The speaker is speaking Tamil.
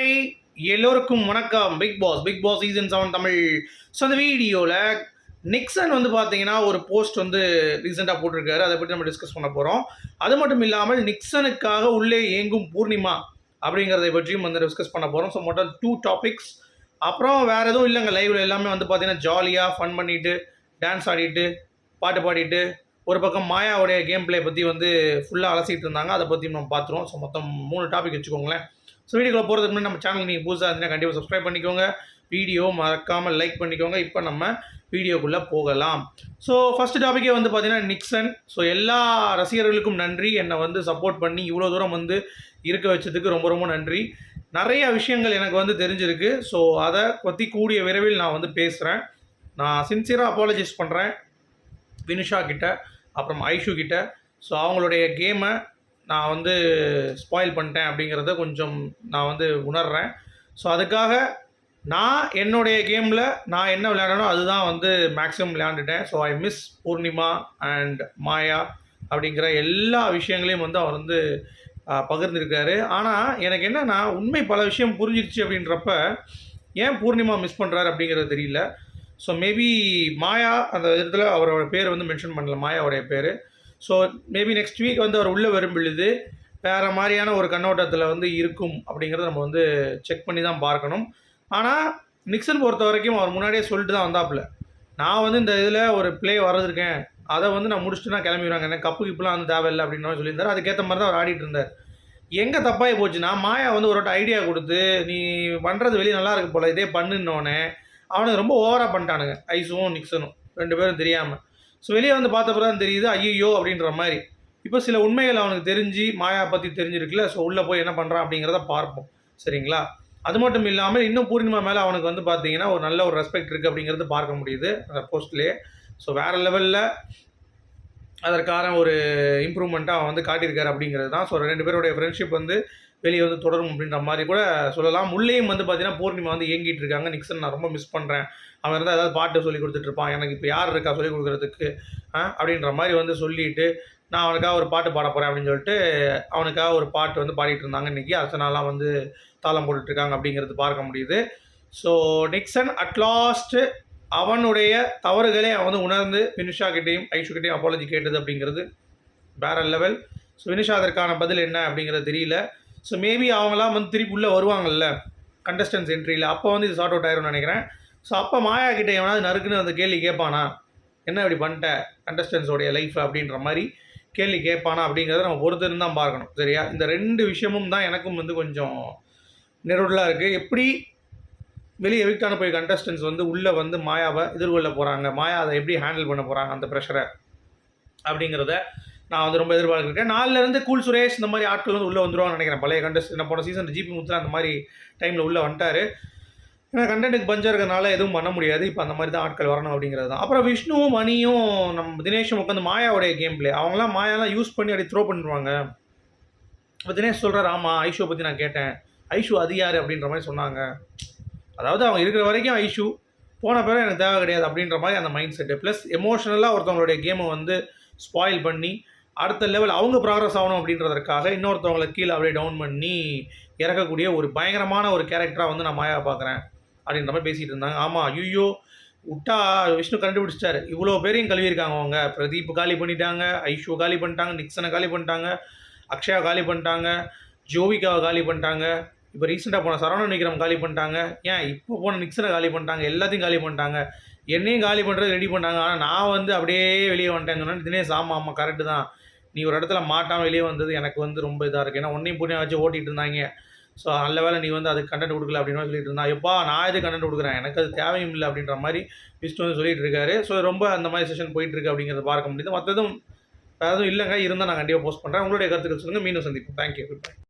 ஹாய் எல்லோருக்கும் வணக்கம். Big boss big boss season seven Tamil. So அந்த வீடியோவில் நிக்சன் வந்து பார்த்தீங்கன்னா ஒரு போஸ்ட் வந்து ரீசெண்டாக போட்டிருக்காரு. அதை பற்றி நம்ம டிஸ்கஸ் பண்ண போகிறோம் அது மட்டும் இல்லாமல் நிக்சனுக்காக உள்ளே இயங்கும் பூர்ணிமா அப்படிங்கிறதை பற்றியும் வந்து டிஸ்கஸ் பண்ண போகிறோம் ஸோ மொத்தம் டூ டாபிக்ஸ் அப்புறம் வேறு எதுவும் இல்லைங்க. லைவில் எல்லாமே வந்து பார்த்தீங்கன்னா ஜாலியாக ஃபன் பண்ணிவிட்டு டான்ஸ் ஆடிட்டு பாட்டு பாடிட்டு ஒரு பக்கம் மாயாவுடைய கேம் ப்ளே பற்றி வந்து ஃபுல்லாக அலசிட்டு இருந்தாங்க. அதை பற்றி நம்ம பார்த்துருவோம். ஸோ மொத்தம் மூணு டாபிக் வச்சுக்கோங்களேன். ஸோ வீடியோக்குள்ள போகிறதுக்கு முன்னாடி நம்ம சேனல் நீங்கள் புதுசாக இருந்தீங்கன்னா கண்டிப்பாக சப்ஸ்கிரைப் பண்ணிக்கோங்க. வீடியோ மறக்காமல் லைக் பண்ணிக்கோங்க. இப்போ நம்ம வீடியோக்குள்ளே போகலாம். ஸோ ஃபஸ்ட் டாப்பிக்கே வந்து பார்த்தீங்கன்னா நிக்சன் ஸோ எல்லா ரசிகர்களுக்கும் நன்றி. என்னை வந்து சப்போர்ட் பண்ணி இவ்வளோ தூரம் வந்து இருக்க வச்சதுக்கு ரொம்ப ரொம்ப நன்றி. நிறைய விஷயங்கள் எனக்கு வந்து தெரிஞ்சிருக்கு. ஸோ அதை பற்றி கூடிய விரைவில் நான் வந்து பேசுகிறேன் நான் சின்சியராக அப்பாலஜைஸ் பண்ணுறேன் வினுஷா கிட்ட. அப்புறம் ஐஷு கிட்ட. ஸோ அவங்களுடைய கேமை நான் வந்து ஸ்பாயில் பண்ணிட்டேன் அப்படிங்கிறத கொஞ்சம் நான் வந்து உணர்கிறேன் ஸோ அதுக்காக நான் என்னுடைய கேமில் நான் என்ன விளையாடனோ அதுதான் வந்து maximum விளையாண்டுட்டேன். So I miss Poornima and Maya அப்படிங்கிற எல்லா விஷயங்களையும் வந்து அவர் வந்து ஆஹ், பகிர்ந்திருக்காரு. ஆனால் எனக்கு என்னன்னா உண்மை பல விஷயம் புரிஞ்சிருச்சு அப்படின்றப்ப ஏன் பூர்ணிமா மிஸ் பண்ணுறாரு அப்படிங்கிறது தெரியல. ஸோ மேபி மாயா அந்த இடத்துல அவரோட பேர் வந்து மென்ஷன் பண்ணல மாயாவுடைய பேர். ஸோ மேபி நெக்ஸ்ட் வீக் வந்து அவர் உள்ளே வரும் பொழுது வேறு மாதிரியான ஒரு கண்ணோட்டத்தில் வந்து இருக்கும் அப்படிங்கிறத நம்ம வந்து செக் பண்ணி தான் பார்க்கணும். ஆனால் நிக்சன் பொறுத்த வரைக்கும் அவர் முன்னாடியே சொல்லிட்டு தான் வந்தாப்புல. நான் வந்து இந்த இதில் ஒரு பிளே வர்றதுருக்கேன் அதை வந்து நான் முடிச்சுட்டு நான் கிளம்பிடுவாங்க. என்ன கப்பு கிப்புலாம் வந்து தேவையில்லை அப்படின்னு சொல்லியிருந்தார். அதுக்கேற்ற மாதிரி தான் அவர் ஆடிட்டு இருந்தார். எங்கே தப்பாகி போச்சுன்னா மாயா வந்து ஒரு ஐடியா கொடுத்து நீ பண்ணுறது வெளியே நல்லா இருக்கு போல் இதே பண்ணுன்னொன்னே அவனுக்கு ரொம்ப ஓவராக பண்ணிட்டானுங்க. ஐஸும் நிக்சனும். ரெண்டு பேரும் தெரியாமல் ஸோ வெளியே வந்து பார்த்தப்ப தான் தெரியுது ஐயோ அப்படின்ற மாதிரி. இப்போ சில உண்மைகள் அவனுக்கு தெரிஞ்சு மாயா பற்றி தெரிஞ்சிருக்குல்ல ஸோ உள்ளே போய் என்ன பண்ணுறான் அப்படிங்கிறத பார்ப்போம். சரிங்களா? அது மட்டும் இல்லாமல் இன்னும் பூர்ணிமா மேலே அவனுக்கு வந்து பார்த்தீங்கன்னா ஒரு நல்ல ஒரு ரெஸ்பெக்ட் இருக்குது அப்படிங்கிறது பார்க்க முடியுது அந்த போஸ்ட்லேயே ஸோ வேறு லெவலில் அதற்கான ஒரு இம்ப்ரூவ்மெண்ட்டாக அவன் வந்து காட்டியிருக்காரு அப்படிங்கிறது தான். ஸோ ரெண்டு பேருடைய ஃப்ரெண்ட்ஷிப் வந்து வெளியே வந்து தொடரும் அப்படின்ற மாதிரி கூட சொல்லலாம். உள்ளேயும் வந்து பார்த்தீங்கன்னா பூர்ணிமா வந்து இயங்கிட்டு இருக்காங்க நிக்சன் நான் ரொம்ப மிஸ் பண்ணுறேன் அவன் இருந்தால் ஏதாவது பாட்டு சொல்லி கொடுத்துட்டு இருப்பான். எனக்கு இப்போ யார் இருக்கா சொல்லி கொடுக்குறதுக்கு? அப்படின்ற மாதிரி வந்து சொல்லிட்டு நான் அவனுக்காக ஒரு பாட்டு பாட போகிறேன் அப்படின்னு சொல்லிட்டு அவனுக்காக ஒரு பாட்டு வந்து பாடிட்டு இருந்தாங்க. இன்றைக்கி அர்ச்சனாலாம் வந்து தாளம் போட்டுட்டு இருக்காங்க அப்படிங்கிறது பார்க்க முடியுது. ஸோ நிக்சன் அட்லாஸ்ட்டு அவனுடைய தவறுகளை அவன் வந்து உணர்ந்து வினுஷா கிட்டேயும் ஐஷு கிட்டேயும் அப்பாலஜி கேட்டது அப்படிங்கிறது வேற லெவல் ஸோ வினுஷா அதற்கான பதில் என்ன அப்படிங்கிறது தெரியல. ஸோ மேபி அவங்களாம் வந்து திருப்பி உள்ளே வருவாங்கல்ல கண்டஸ்டன்ஸ் என்ட்ரியில் அப்போ வந்து இது சார்ட் அவுட் ஆயிரும்னு நினைக்கிறேன். ஸோ அப்போ மாயா கிட்ட எவனாவது நறுக்குன்னு அந்த கேள்வி கேட்பானா? என்ன இப்படி பண்ணிட்ட கண்டஸ்டன்ஸோடைய லைஃப் அப்படின்ற மாதிரி கேள்வி கேட்பானா அப்படிங்கிறத நம்ம பொறுத்திருந்து தான் பார்க்கணும். சரியா? இந்த ரெண்டு விஷயமும் தான் எனக்கும் வந்து கொஞ்சம் நெருடலாக இருக்குது எப்படி வெளியே எவிக்டான போய் கண்டஸ்டன்ஸ் வந்து உள்ளே வந்து மாயாவை எதிர்கொள்ள போகிறாங்க மாயா அதை எப்படி ஹேண்டில் பண்ண போகிறாங்க அந்த ப்ரெஷரை அப்படிங்கிறத நான் வந்து ரொம்ப எதிர்பார்க்குறேன் நாலுலேருந்து கூல் சுரேஷ் இந்த மாதிரி ஆட்கள் வந்து உள்ளே வந்துருவான்னு நினைக்கிறேன். பழைய கண்டஸ்ட் நான் போன சீசன் ஜிபி முத்துலாம் அந்த மாதிரி டைமில் உள்ளே வந்துட்டாரு. ஏன்னா கண்டென்ட்டுக்கு பஞ்சாக இருக்கிறனால எதுவும் பண்ண முடியாது. இப்போ அந்த மாதிரி தான் ஆட்கள் வரணும் அப்படிங்கிறது தான். அப்புறம் விஷ்ணுவும் மணியும் நம்ம தினேஷும் உட்காந்து மாயாவுடைய கேம் பிளே அவங்களாம் மாயாலாம் யூஸ் பண்ணி அப்படி த்ரோ பண்ணிடுவாங்க இப்போ தினேஷ் சொல்கிறார் ஆமாம் ஐஷுவை பற்றி நான் கேட்டேன். ஐஷு அது யார்? அப்படின்ற மாதிரி சொன்னாங்க. அதாவது அவங்க இருக்கிற வரைக்கும் ஐஷு போன பிறகு எனக்கு தேவை கிடையாது அப்படின்ற மாதிரி அந்த மைண்ட் செட்டு ப்ளஸ் எமோஷனலாக ஒருத்தவங்களுடைய கேமை வந்து ஸ்பாயில் பண்ணி அடுத்த லெவல் அவங்க ப்ராக்ரஸ் ஆகணும் அப்படின்றதற்காக இன்னொருத்தவங்களை கீழே அப்படியே டவுன் பண்ணி இறக்கக்கூடிய ஒரு பயங்கரமான ஒரு கேரக்டராக வந்து நான் மாயா பார்க்குறேன் அப்படின்ற மாதிரி பேசிகிட்டு இருந்தாங்க. ஆமாம் ஐயோ விட்டா விஷ்ணு கண்டுபிடிச்சிட்டாரு. இவ்வளோ பேரையும் கழுவிருக்காங்க அவங்க. பிரதீப் காலி பண்ணிட்டாங்க ஐஷு காலி பண்ணிட்டாங்க நிக்சனை காலி பண்ணிட்டாங்க அக்ஷயா காலி பண்ணிட்டாங்க ஜோவிகாவை காலி பண்ணிட்டாங்க இப்போ ரீசெண்டாக போன சரவண விக்ரம் காலி பண்ணிட்டாங்க. ஏன் இப்போ போன நிக்சனை காலி பண்ணிட்டாங்க எல்லாத்தையும் காலி பண்ணிட்டாங்க. என்னையும் காலி பண்ணுறது ரெடி பண்ணாங்க ஆனால் நான் வந்து அப்படியே வெளியே வந்துட்டேன்னு சொன்னேன். தினேஷ் ஆமாம் ஆமாம் கரெக்டு தான். நீ ஒரு இடத்துல மாட்டாமல் வெளியே வந்தது எனக்கு வந்து ரொம்ப இதாக இருக்குது ஏன்னா ஒன்றையும் புண்ணியம் வச்சு ஓட்டிகிட்டு இருந்தாங்க. ஸோ நல்ல வேலை நீ வந்து அதுக்கு கண்டென்ட் கொடுக்கல அப்படின்னு சொல்லிட்டு இருந்தா. எப்பா நான் இது கண்டென்ட் கொடுக்குறேன்? எனக்கு அது தேவையும் இல்லை அப்படின்ற மாதிரி விஷ்ணு வந்து சொல்லிட்டு இருக்காரு. ஸோ ரொம்ப அந்த மாதிரி செஷன் போயிட்டு இருக்கு அப்படிங்கிறத பார்க்க முடியுது. மற்றதும் வேறு எதுவும் இல்லைங்க. இருந்தால் நான் கண்டிப்பாக போஸ்ட் பண்ணுறேன் உங்களுடைய கருத்துக்கள் சொல்லுங்கள் மீண்டும் சந்திப்போம். Thank you good bye